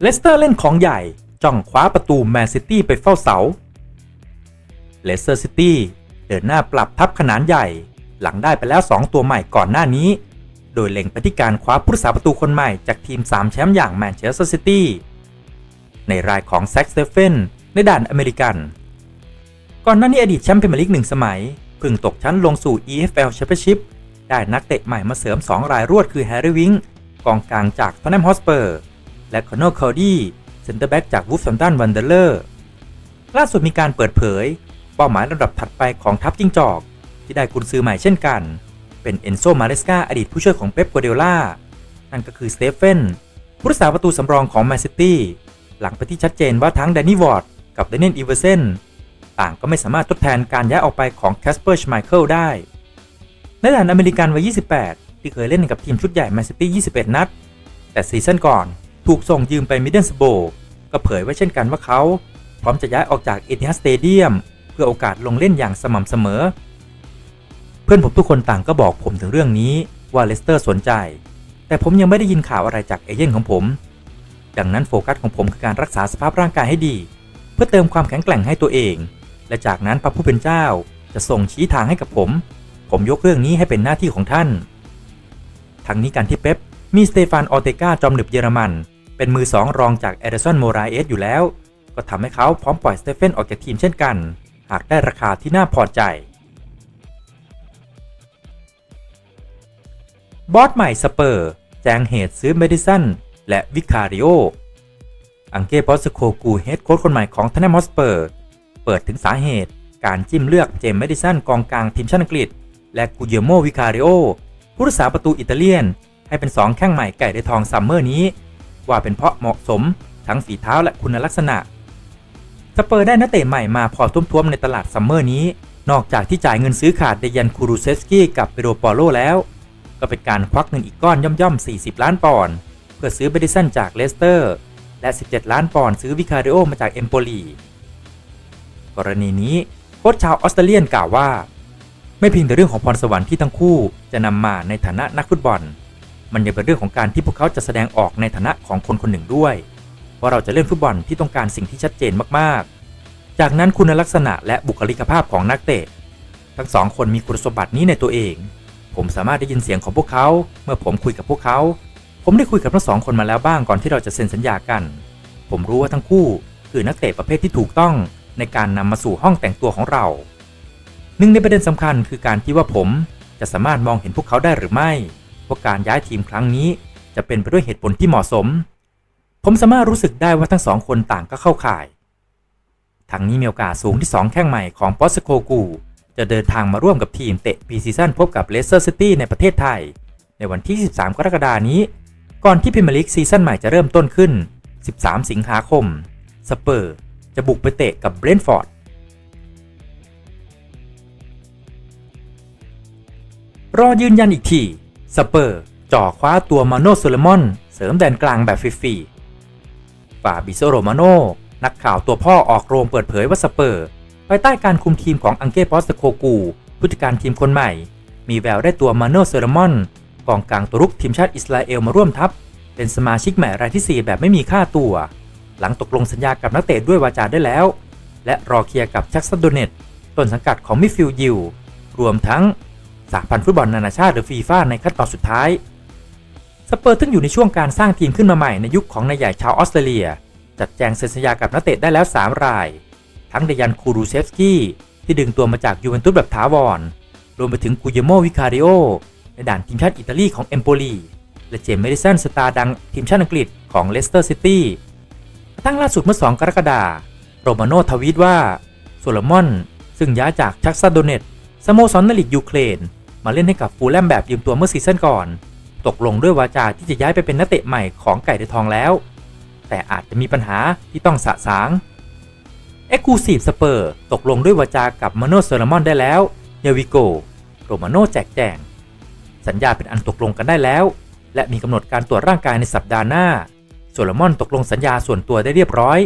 เลสเตอร์เล่นของใหญ่ จ้องคว้าประตูแมนซิตี้ไปเฝ้าเสา เลสเตอร์ซิตี้เดินหน้าปรับทัพขนาดใหญ่ หลังได้ไปแล้ว 2 ตัวใหม่ก่อนหน้านี้ โดยเล็งไปที่การคว้าผู้รักษาประตูคนใหม่จากทีม 3 แชมป์อย่างแมนเชสเตอร์ซิตี้ ในรายของแซ็กสเตเฟนในด่านอเมริกัน ก่อนหน้านี้อดีตแชมป์พรีเมียร์ลีกหนึ่งสมัยเพิ่งตกชั้นลงสู่ EFL Championship ได้นักเตะใหม่มาเสริม 2 รายรวดคือแฮร์รี่วิงกองกลางจากทอนแนมฮอสเปอร์ และคอนเนอร์คอร์ดี้เซนเตอร์แบ็กจากวูฟแฮมตันวันเดอร์เลอร์ล่าสุดมีการเปิดเผย เป้าหมายระดับถัดไปของทัพจิ้งจอก ที่ได้กุนซือใหม่เช่นกัน เป็นเอนโซมาเลสกาอดีตผู้ช่วยของเป๊ปกัวเดล่านั่นก็คือสเตเฟนผู้รักษาประตูสำรองของแมนซิตี้หลังไปที่ชัดเจนว่าทั้งแดนนี่วอร์ดกับเดนเนนอีเวอร์เซนต่างก็ไม่สามารถทดแทนการย้ายออกไปของแคสเปอร์ชไมเคิลได้ในด่านอเมริกันวัย 28 ที่เคยเล่นกับทีมชุดใหญ่แมนซิตี้ 21 นัด แต่ซีซั่นก่อน ถูกส่งยืมไปมิดเดิลสโบก็เผยไว้เช่นกันว่าเขา พร้อมจะย้ายออกจากเอติฮัดสเตเดียมเพื่อโอกาสลงเล่นอย่างสม่ำเสมอ เพื่อนผมทุกคนต่างก็บอกผมถึงเรื่องนี้ว่าเลสเตอร์สนใจ แต่ผมยังไม่ได้ยินข่าวอะไรจากเอเย่นของผม ดังนั้นโฟกัสของผมคือการรักษาสภาพร่างกายให้ดี เพื่อเติมความแข็งแกร่งให้ตัวเอง และจากนั้นพระผู้เป็นเจ้าจะส่งชี้ทางให้กับผม ผมยกเรื่องนี้ให้เป็นหน้าที่ของท่าน ทั้งนี้การที่เป๊ปมีสเตฟานออเตกาจอมหนึบเยอรมัน เป็นมือสองรองจากเอเดอร์สันโมราเอสอยู่แล้ว ก็ทำให้เขาพร้อมปล่อยสเตเฟนออกจากทีมเช่นกัน หากได้ราคาที่น่าพอใจ บอสใหม่สเปอร์ แจ้งเหตุซื้อเมดิสันและวิคาริโอ อังเก้บอสโคกูเฮดโค้ชคนใหม่ของทนแนมอสเปอร์ เปิดถึงสาเหตุการจิ้มเลือกเจมส์เมดิสันกองกลางทีมชาติอังกฤษ และกูเยโมวิคาริโอผู้รักษาประตูอิตาเลียน ให้เป็น2แข้งใหม่ไก่ในทองซัมเมอร์นี้ ว่าเป็นเพราะเหมาะสมทั้งฝีเท้าและคุณลักษณะ สเปอร์ได้นักเตะใหม่มาพอทุ่มๆในตลาดซัมเมอร์นี้ นอกจากที่จ่ายเงินซื้อขาดเดยันคูรูเซสกี้กับเปโรปอโลแล้ว ก็เป็นการควักเงินอีกก้อนย่อมๆ 40 ล้านปอนด์เพื่อซื้อเบดิสันจากเลสเตอร์ และ 17 ล้านปอนด์ซื้อวิคาริโอมาจากเอมโปลีกรณีนี้โค้ชชาวออสเตรเลียนกล่าวว่า ไม่เพียงแต่เรื่องของพรสวรรค์ที่ทั้งคู่จะนำมาในฐานะนักฟุตบอล มันยังเป็นเรื่องของการที่พวกเขาจะแสดงออกในฐานะของคนคนหนึ่งด้วย ว่าเราจะเล่นฟุตบอลที่ต้องการสิ่งที่ชัดเจนมากๆ จากนั้นคุณลักษณะและบุคลิกภาพของนักเตะ ทั้งสองคนมีคุณสมบัตินี้ในตัวเอง ผมสามารถได้ยินเสียงของพวกเขา เมื่อผมคุยกับพวกเขา ผมได้คุยกับทั้งสองคนมาแล้วบ้างก่อนที่เราจะเซ็นสัญญากัน ผมรู้ว่าทั้งคู่ คือนักเตะประเภทที่ถูกต้องในการนำมาสู่ห้องแต่งตัวของเรา หนึ่งในประเด็นสำคัญคือการที่ว่าผมจะสามารถมองเห็นพวกเขาได้หรือไม่ ว่าการย้ายทีมครั้งนี้ จะเป็นไปด้วยเหตุผลที่เหมาะสม ผมสามารถรู้สึกได้ว่าทั้งสองคนต่างก็เข้าข่ายทั้งนี้มีโอกาสสูงที่ 2 แข้งใหม่ของปอสโคกู จะเดินทางมาร่วมกับทีมเตะปีซีซั่นพบกับเลสเตอร์ซิตี้ในประเทศไทย ในวันที่ 13 กรกฎานี้ ก่อนที่พรีเมียร์ลีกซีซั่นใหม่จะเริ่มต้นขึ้น 13 สิงหาคม สเปอร์ จะบุกไปเตะกับเบรนท์ฟอร์ดรอยืนยันอีกที สเปอร์จ่อคว้าตัวมาโนโซเลมอน เสริมแดนกลางแบบฟรีๆฟาบิโซโรมาโนนักข่าวตัวพ่อออกโรงเปิดเผยว่าสเปอร์ภายใต้การคุมทีมของอังเก้ปอสโคกูผู้จัดการทีมคนใหม่ มีแววได้ตัวมาโนโซเลมอนกองกลางตัวรุกทีมชาติอิสราเอลมาร่วมทัพ เป็นสมาชิกใหม่รายที่ 4 แบบไม่มีค่าตัว หลังตกลงสัญญากับนักเตะด้วยวาจาได้แล้ว และรอเคลียร์กับชักซัดโดเนตต้นสังกัดของมิฟิลยิวรวมทั้ง สหพันธ์ฟุตบอลนานาชาติหรือฟีฟ่าในขั้นตอนสุดท้าย สเปอร์ทึ่งอยู่ในช่วงการสร้างทีมขึ้นมาใหม่ในยุคของนายใหญ่ชาวออสเตรเลีย จัดแจงเซ็นสัญญากับนักเตะได้แล้ว 3 ราย ทั้งเดยันคูรูเซฟสกี้ที่ดึงตัวมาจากยูเวนตุสแบบถาวร รวมไปถึงกุยโมวิคาริโอในด่านทีมชาติอิตาลีของเอมโปลีและเจมส์เมดิสันสตาร์ดังทีมชาติอังกฤษของเลสเตอร์ซิตี้กระทั่งล่าสุดเมื่อ 2 กรกฎาคมโรมาโนทวีตว่าโซโลมอน ซึ่งย้ายจากชักซาโดเนตสโมสรนลีกยูเครน มาเล่นให้กับฟูลแลมแบบยืมตัวเมื่อซีซั่นก่อน ตกลงด้วยวาจาที่จะย้ายไปเป็นนักเตะใหม่ของไก่ในทองแล้ว แต่อาจจะมีปัญหาที่ต้องสะสางเอ็กซ์คูซีฟสเปอร์ตกลงด้วยวาจากับมาโนโซลามอนได้แล้วเยวิโกโรมาโนแจกแจง สัญญาเป็นอันตกลงกันได้แล้ว และมีกำหนดการตรวจร่างกายในสัปดาห์หน้าโซลามอนตกลงสัญญาส่วนตัวได้เรียบร้อย